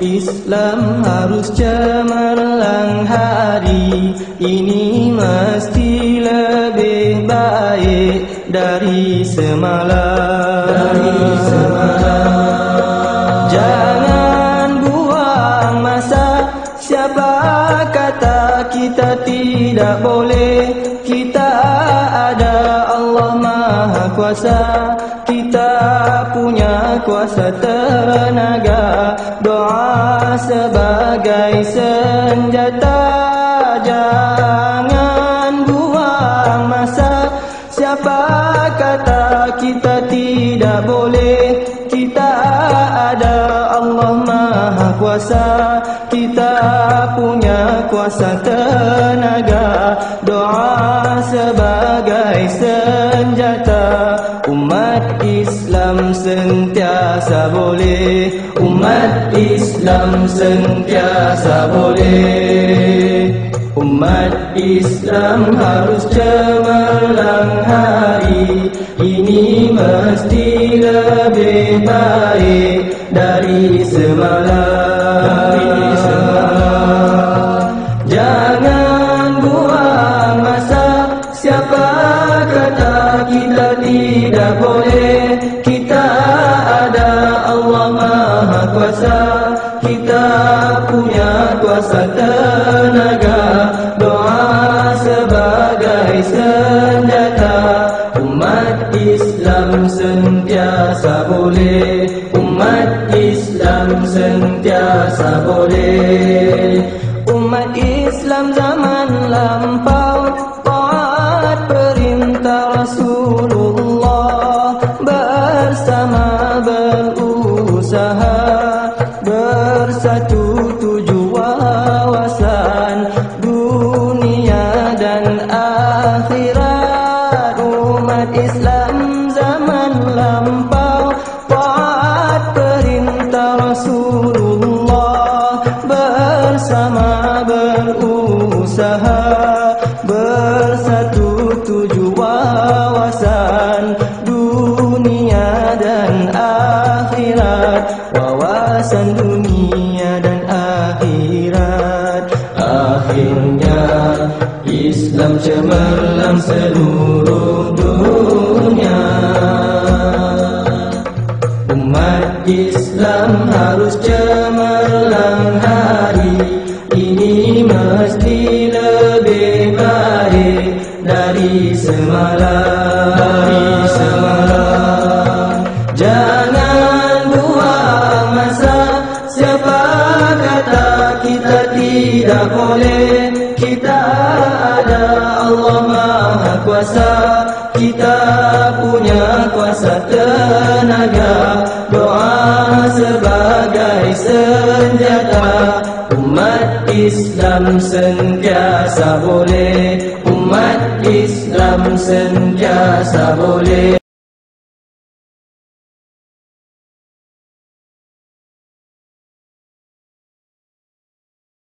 Islam harus cemerlang hari Ini mesti lebih baik dari semalam. Dari semalam. Jangan buang masa. Siapa kata kita tidak boleh? Kita ada Allah Maha Kuasa. Kita kuasa tenaga Doa sebagai senjata. Jangan buang masa. Siapa kata kita tidak boleh? Kita ada Allah Maha Kuasa. Kita punya kuasa tenaga Doa sebagai senjata. Umat Islam sentiasa boleh. Umat Islam sentiasa boleh. Umat Islam harus cemerlang hari. Ini mesti lebih baik dari semalam. Jangan buang masa Siapa boleh. Kita ada Allah Maha Kuasa. Kita punya kuasa tenaga. Doa sebagai senjata. Umat Islam sentiasa boleh. Umat Islam sentiasa boleh. Umat Islam zaman berusaha Bersatu tuju wawasan Dunia dan akhirat. Umat Islam zaman lampau Taat perintah Rasulullah Bersama berusaha Islam cemerlang seluruh dunia. Umat Islam harus cemerlang hari Ini mesti lebih baik dari semalam. Dari semalam. Jangan buang masa. Siapa kata kita tidak boleh ada Allah Maha Kuasa. Kita punya kuasa tenaga. Doa sebagai senjata. Umat Islam sentiasa boleh. Umat Islam sentiasa boleh